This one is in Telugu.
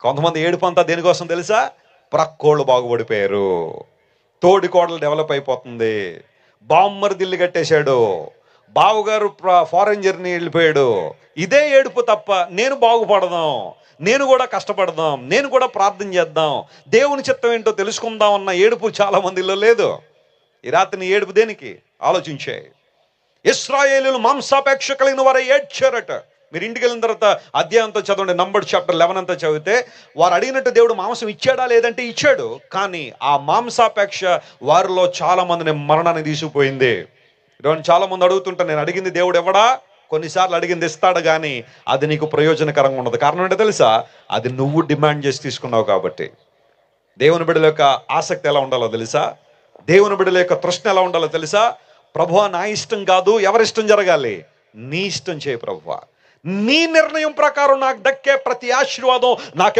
కొంతమంది ఏడుపు అంతా దేనికోసం తెలుసా? ప్రక్కోళ్ళు బాగుపడిపోయారు. తోడి కోడలు డెవలప్ అయిపోతుంది. బామ్మర్ దిల్లు కట్టేశాడు. బావగారు ఫారెన్ జర్నీ వెళ్ళిపోయాడు. ఇదే ఏడుపు తప్ప నేను బాగుపడదాం. నేను కూడా కష్టపడదాం. నేను కూడా ప్రార్థన చేద్దాం. దేవుని చిత్తం ఏంటో తెలుసుకుందాం అన్న ఏడుపు చాలా మందిలో లేదు. ఈ రాత్రి నీ ఏడుపు దేనికి? ఆలోచించే. ఇస్రాయేలీలు మాంసాపేక్ష కలిగిన వారే ఏడ్చారట. మీరు ఇంటికి వెళ్ళిన తర్వాత అధ్యాయంతో చదవండి నంబర్ చాప్టర్ లెవెన్ అంతా చదివితే వారు అడిగినట్టు దేవుడు మాంసం ఇచ్చాడా లేదంటే ఇచ్చాడు కానీ ఆ మాంసాపేక్ష వారిలో చాలా మందిని మరణాన్ని తీసుకుపోయింది. ఇటువంటి చాలా మంది అడుగుతుంటారు నేను అడిగింది దేవుడు ఎవడా? కొన్నిసార్లు అడిగింది ఇస్తాడు కానీ అది నీకు ప్రయోజనకరంగా ఉండదు. కారణం ఏంటో తెలుసా? అది నువ్వు డిమాండ్ చేసి తీసుకున్నావు కాబట్టి. దేవుని బిడ్డల యొక్క ఆసక్తి ఎలా ఉండాలో తెలుసా? దేవుని బిడ్డల యొక్క తృష్ణ ఎలా ఉండాలో తెలుసా? ప్రభు నా ఇష్టం కాదు ఎవరిష్టం జరగాలి? నీ ఇష్టం చేయి ప్రభువా. నీ నిర్ణయం ప్రకారం నాకు దక్కే ప్రతి ఆశీర్వాదం నాకు